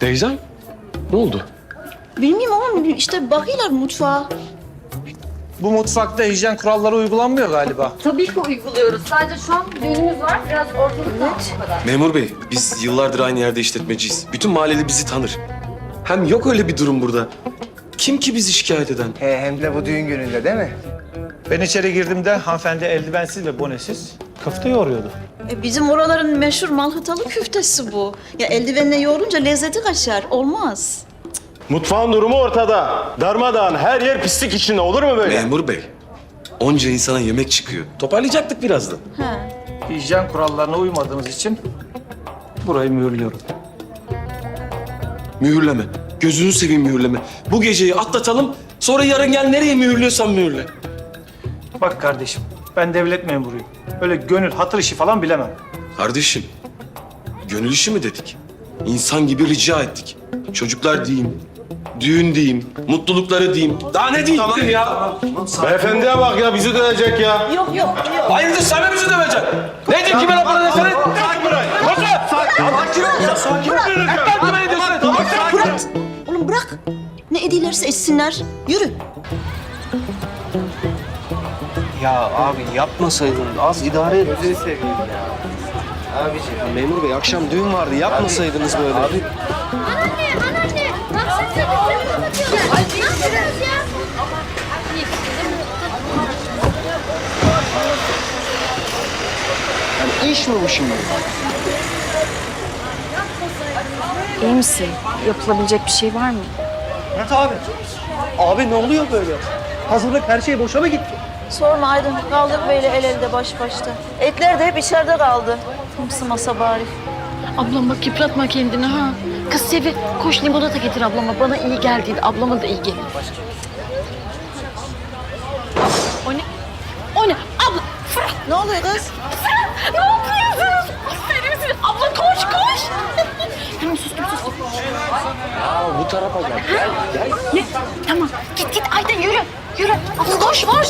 Teyzem? Ne oldu? Bilmiyorum ama işte bakıyorlar mutfağa. Bu mutfakta hijyen kuralları uygulanmıyor galiba. Tabii ki uyguluyoruz. Sadece şu an düğünümüz var. Biraz ortalıkta bu kadar. Memur bey, biz yıllardır aynı yerde işletmeciyiz. Bütün mahalleli bizi tanır. Hem yok öyle bir durum burada. Kim ki bizi şikayet eden? He, hem de bu düğün gününde değil mi? Ben içeri girdiğimde hanımefendi eldivensiz ve bonesiz köfte yoğuruyordu. E, bizim oraların meşhur malhatalı küftesi bu. Ya eldivenle yoğurunca lezzeti kaçar. Olmaz. Mutfağın durumu ortada. Darmadağın her yer pislik içinde olur mu böyle? Memur bey, onca insana yemek çıkıyor. Toparlayacaktık birazdan. Ha. Hijyen kurallarına uymadığınız için burayı mühürlüyorum. Mühürleme. Gözünü seveyim mühürleme. Bu geceyi atlatalım, sonra yarın gel nereye mühürlüyorsan mühürle. Bak kardeşim, ben devlet memuruyum. Öyle gönül, hatır işi falan bilemem. Kardeşim, gönül işi mi dedik? İnsan gibi rica ettik. Çocuklar diyeyim, düğün diyeyim, mutlulukları diyeyim. Daha ne diyeyim? Tamam ya. Beyefendiye bak ya bizi dövecek ya. Yok yok yok. Hayırdır sen mi bizi döveceksin? Ne diyeyim kime lafını desene? Koşun! Sakin ol ya, sakin ol. Hep kime ediyorsun? Tamam, sakin ol. Bırak. Oğlum bırak. Ne edilerse etsinler. Yürü. Ya abi yapmasaydın az idare et. Gözünü seveyim ya. Abiciğim. Memur bey akşam düğün vardı yapmasaydınız böyle. Abi. Anneanne, anneanne. Baksana birbirlerini kapatıyorlar. Ay, ne yapıyorsunuz ya? Yani iş mi bu şimdi? İyi misin? Yapılabilecek bir şey var mı? Murat abi. Abi ne oluyor böyle? Hazırlık her şey boşa mı gitti? Sorma Aydın. Kaldık böyle el elde baş başta. Etler de hep içeride kaldı. Masa bari. Ablam bak yıpratma kendini ha. Kız Sevi koş limonata getir ablama. Bana iyi geldi. Ablama da iyi gelir. O ne? O ne? Abla Fırat Ne oluyor kız? ne yapıyorsunuz? Aferin? Abla koş koş. Tamam sustum sustum. Bu tarafa gel. Gel gel. Ne? Tamam git git Ayda yürü. Yürü. Abla koş koş.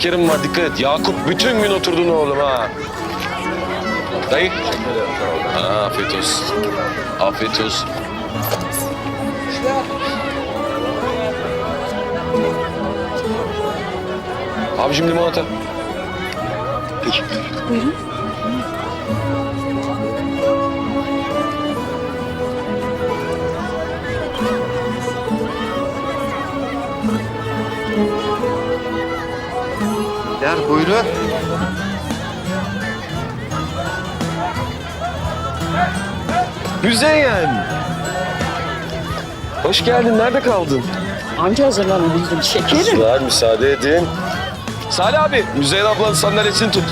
Şekerim var dikkat et. Yakup bütün gün oturdun oğlum ha. Dayı. Ha, afiyet olsun. Afiyet olsun. Abicim limonata. Peki. Yer buyurun. Müzeyyen. Hoş geldin. Nerede kaldın? Anca hazırlanabildim şekerim. Kızlar müsaade edin. Salih abi, Müzeyyen ablanın sandalyesini tut.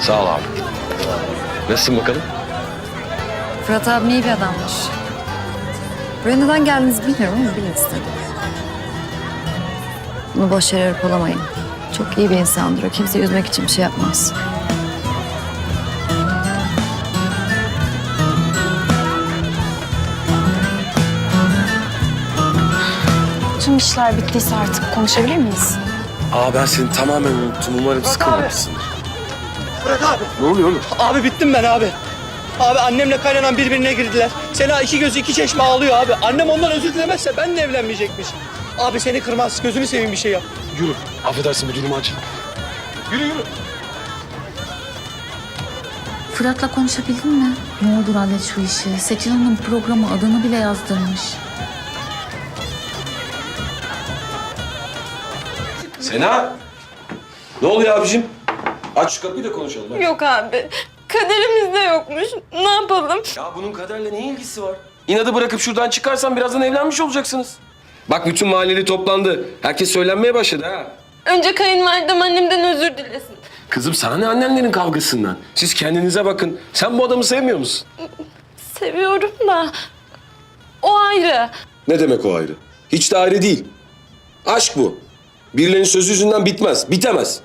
Sağ ol abi. Nasılsın bakalım? Fırat abim iyi bir adammış. Buraya neden geldiniz bilmiyorum ama bilin istedim. Bunu boş yere hırpalamayın. Çok iyi bir insandır o. Kimse üzmek için bir şey yapmaz. Tüm işler bittiyse artık konuşabilir miyiz? Aa ben seni tamamen unuttum. Umarım sıkılmamışsındır. Bırak abi. Ne oluyor oğlum? Abi bittim ben abi. Abi annemle kaynanan birbirine girdiler. Sena iki gözü iki çeşme ağlıyor abi. Annem ondan özür dilemezse benimle evlenmeyecekmiş. Abi seni kırmaz. Gözünü seveyim bir şey yap. Yürü. Affedersin bir durumu aç. Yürü yürü. Fırat'la konuşabildin mi? Ne olur hallet şu işi. Seçil Hanım programı adını bile yazdırmış. Sena. Ne oluyor abicim? Aç şu kapıyı da konuşalım. hadi. Yok abi. Kaderimizde yokmuş. Ne yapalım? Ya bunun kaderle ne ilgisi var? İnadı bırakıp şuradan çıkarsan birazdan evlenmiş olacaksınız. Bak bütün mahalleli toplandı. Herkes söylenmeye başladı ha. Önce kayınvalidem annemden özür dilesin. Kızım sana ne annenlerin kavgasından? Siz kendinize bakın. Sen bu adamı sevmiyor musun? Seviyorum da o ayrı. Ne demek o ayrı? Hiç de ayrı değil. Aşk bu. Birilerinin sözü yüzünden bitmez, bitemez.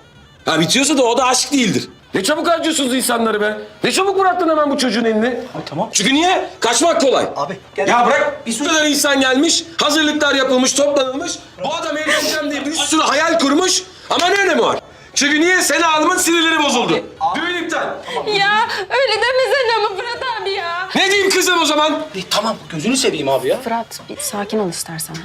Ha bitiyorsa da o da aşk değildir. Ne çabuk harcıyorsunuz insanları be. Ne çabuk bıraktın hemen bu çocuğun elini. Abi tamam. Çünkü niye? Kaçmak kolay. Abi gel. Ya bırak. Bir sürü kadar insan gelmiş, hazırlıklar yapılmış, toplanılmış. Bu adam evleneceğim diye bir sürü hayal kurmuş. Ama ne önemi var? Çünkü niye? Sena Hanım'ın sinirleri bozuldu. Düğün iptal. Ya öyle demesene ama Fırat abi ya. Ne diyeyim kızım o zaman? E, tamam gözünü seveyim abi ya. Fırat bir sakin ol istersen. Ha?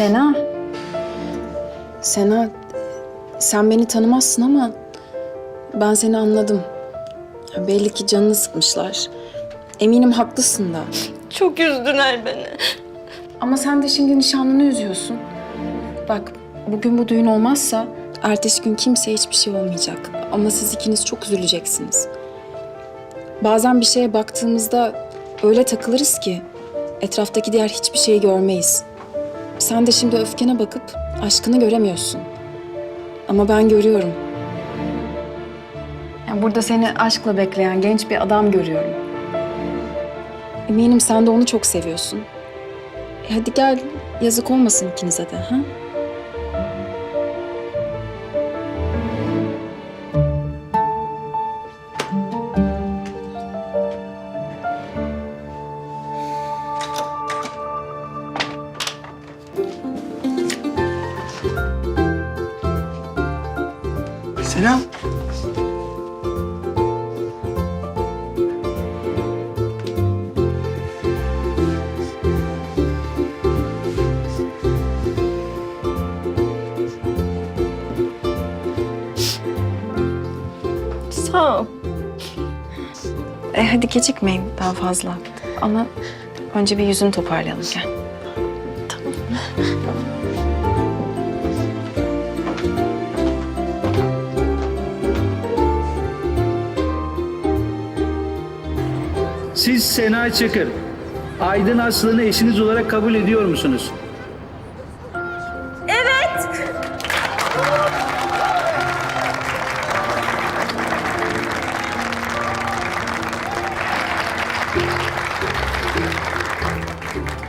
Sena. Sena, sen beni tanımazsın ama ben seni anladım. Ya belli ki canını sıkmışlar. Eminim haklısın da. Çok üzdüler beni. Ama sen de şimdi nişanlını üzüyorsun. Bak, bugün bu düğün olmazsa ertesi gün kimseye hiçbir şey olmayacak. Ama siz ikiniz çok üzüleceksiniz. Bazen bir şeye baktığımızda öyle takılırız ki etraftaki diğer hiçbir şeyi görmeyiz. Sen de şimdi öfkene bakıp aşkını göremiyorsun. Ama ben görüyorum. Yani burada seni aşkla bekleyen genç bir adam görüyorum. Eminim sen de onu çok seviyorsun. E hadi gel, yazık olmasın ikinize de, ha? Sena. Sağ ol. E hadi gecikmeyin daha fazla. Ama önce bir yüzünü toparlayalım gel. Sena Çakır, Aydın Aslan'ı eşiniz olarak kabul ediyor musunuz?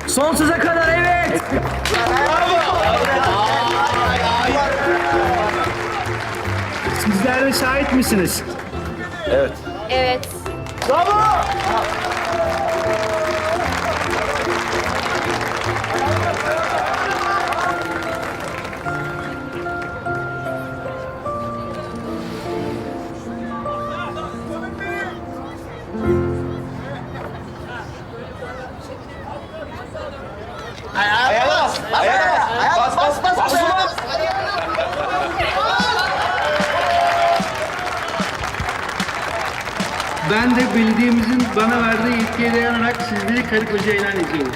Sonsuza kadar evet. Sizler de şahit misiniz? Evet. Ben bana verdiği yetkiye dayanarak sizleri karı koca ilan ediyorum.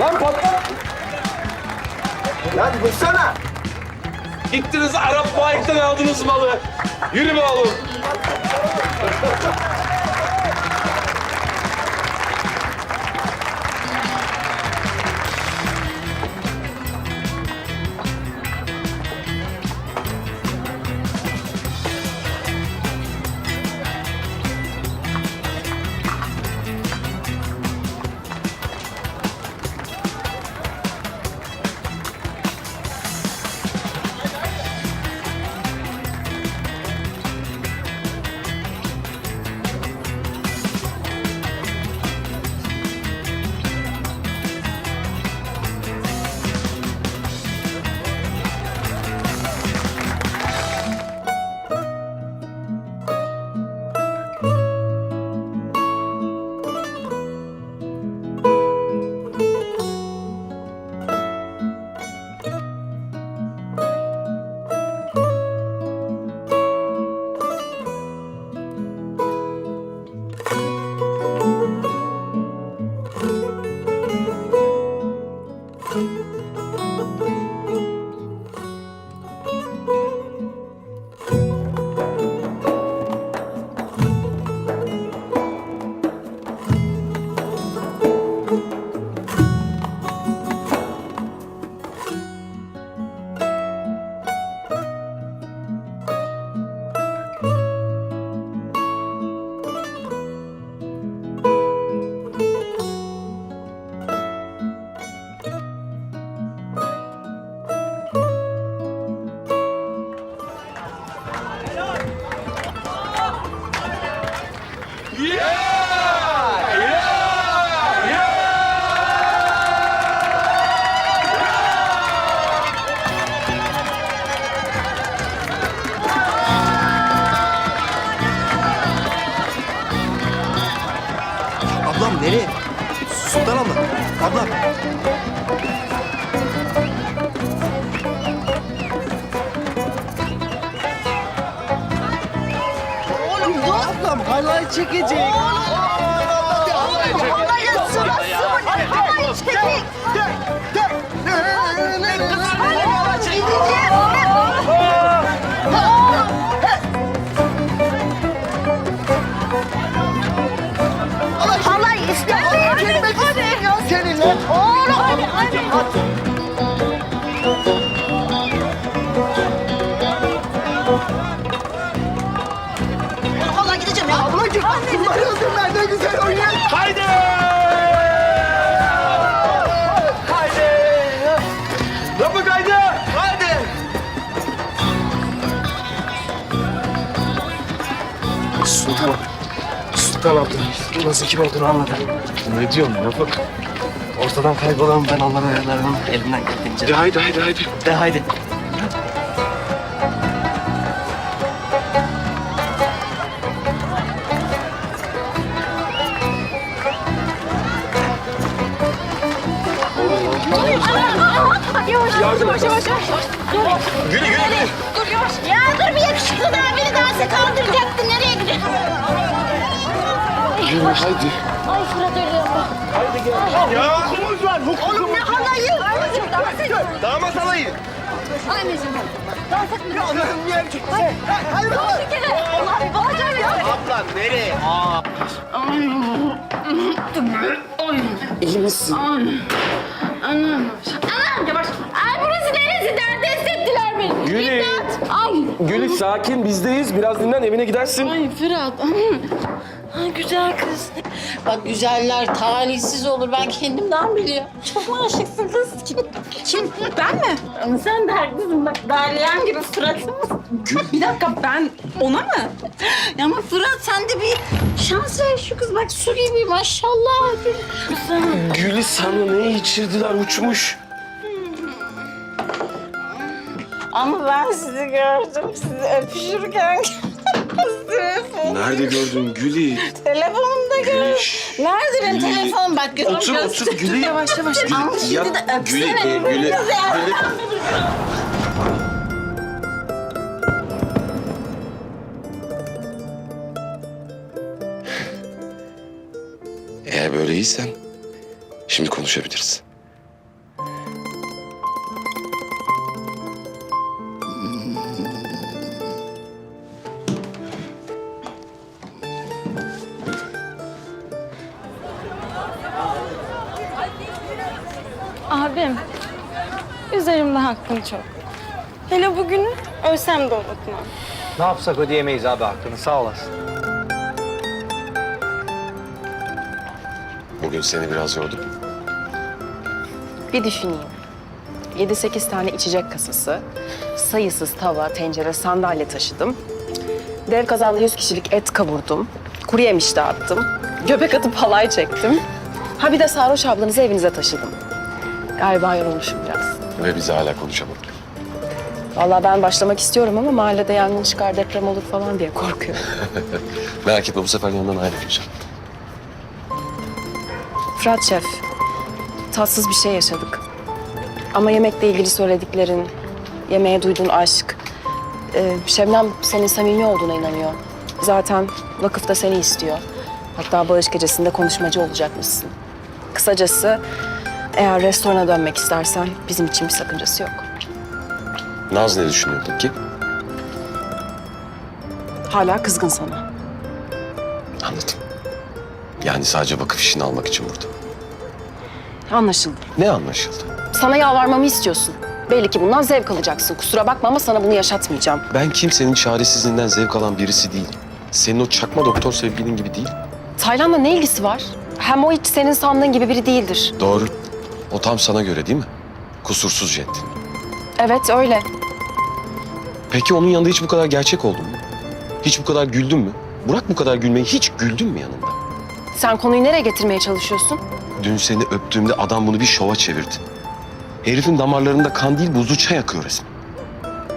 Lan patlat. Lan vursana. Gittiniz Arap Faik'ten aldınız malı. Yürü be oğlum. Sultan abla. Nasıl kim olduğunu anladı. Ne diyorsun Rafık? Ortadan kaybolan ben onların ayarlarının elimden geldiğince. De haydi haydi haydi. De haydi. Yavaş yavaş yavaş yavaş. yavaş. Dur. Gülü gülü gülü. Dur yavaş. Ya dur bir yakışıklı daha beni dansa kaldıracaktı. Nereye gidiyorsun? Yürü haydi. Ay Fırat ölüyor. Ya hukukumuz var. Hukukumuz. Ne halayı? Anneciğim dans et. Damat halayı. Anneciğim dans etme. Allah'ım yer çıktı. Hadi Dans bakalım. bir kere. Allah bir bağıracağım ya. Abla nereye? Aa. İyi misin? Anam yavaş. Ay burası neresi? Dert ettiler beni. Yürü. İmdat. Ay Gülis sakin bizdeyiz. Biraz dinlen evine gidersin. Ay Fırat. Ay güzel kız. Bak güzeller talihsiz olur ben kendimden biliyorum. Çok mu aşıksın kız? Kim? Kim? Ben mi? Ama sen de haklısın bak dalyan gibi suratın. Bir dakika ben ona mı? Ya ama Fırat sen de bir şans ver şu kız bak su gibi maşallah. Gülis sana ne içirdiler uçmuş. Ama ben sizi gördüm sizi öpüşürken. Telefon. Nerede gördün Gülis? Telefonumda gördüm. Nerede benim Gülü- telefonum bak götür Otur otur Gülis. Yavaş yavaş. Ama şimdi Ya, de öpsene. Güli, e, Güli. Güli. Eğer böyle iyisen şimdi konuşabiliriz. Abim, üzerimde hakkın çok. Hele bugün ölsem de unutmam. Ne yapsak ödeyemeyiz abi hakkını sağ olasın. Bugün seni biraz yordum. Bir düşüneyim. 7-8 tane içecek kasası, sayısız tava, tencere, sandalye taşıdım. Dev kazanda 100 kişilik et kavurdum. Kuru yemiş dağıttım. Göbek atıp halay çektim. Ha bir de sarhoş ablanızı evinize taşıdım. Galiba yorulmuşum biraz. Ve biz hala konuşamadık. Vallahi ben başlamak istiyorum ama mahallede yangın çıkar, deprem olur falan diye korkuyorum. Merak etme bu sefer yanından ayrılmayacağım. Fırat Şef, tatsız bir şey yaşadık. Ama yemekle ilgili söylediklerin, yemeğe duyduğun aşk... e, Şebnem senin samimi olduğuna inanıyor. Zaten vakıf da seni istiyor. Hatta bağış gecesinde konuşmacı olacakmışsın. Kısacası eğer restorana dönmek istersen bizim için bir sakıncası yok. Naz ne düşünüyor peki? Hala kızgın sana. Anladım. Yani sadece vakıf işini almak için burada. Anlaşıldı. Ne anlaşıldı? Sana yalvarmamı istiyorsun. Belli ki bundan zevk alacaksın. Kusura bakma ama sana bunu yaşatmayacağım. Ben kimsenin çaresizliğinden zevk alan birisi değilim. Senin o çakma doktor sevgilin gibi değil. Taylan'la ne ilgisi var? Hem o hiç senin sandığın gibi biri değildir. Doğru. O tam sana göre değil mi? Kusursuz jet. Evet öyle. Peki onun yanında hiç bu kadar gerçek oldun mu? Hiç bu kadar güldün mü? Burak bu kadar gülmeyi hiç güldün mü yanında? Sen konuyu nereye getirmeye çalışıyorsun? Dün seni öptüğümde adam bunu bir şova çevirdi. Herifin damarlarında kan değil buzlu çay akıyor resmen.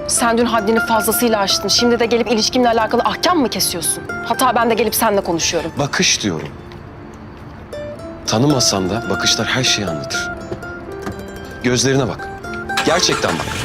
Sen dün haddini fazlasıyla aştın. Şimdi de gelip ilişkimle alakalı ahkam mı kesiyorsun? Hatta ben de gelip seninle konuşuyorum. Bakış diyorum. Tanımasan da bakışlar her şeyi anlatır. Gözlerine bak. Gerçekten bak.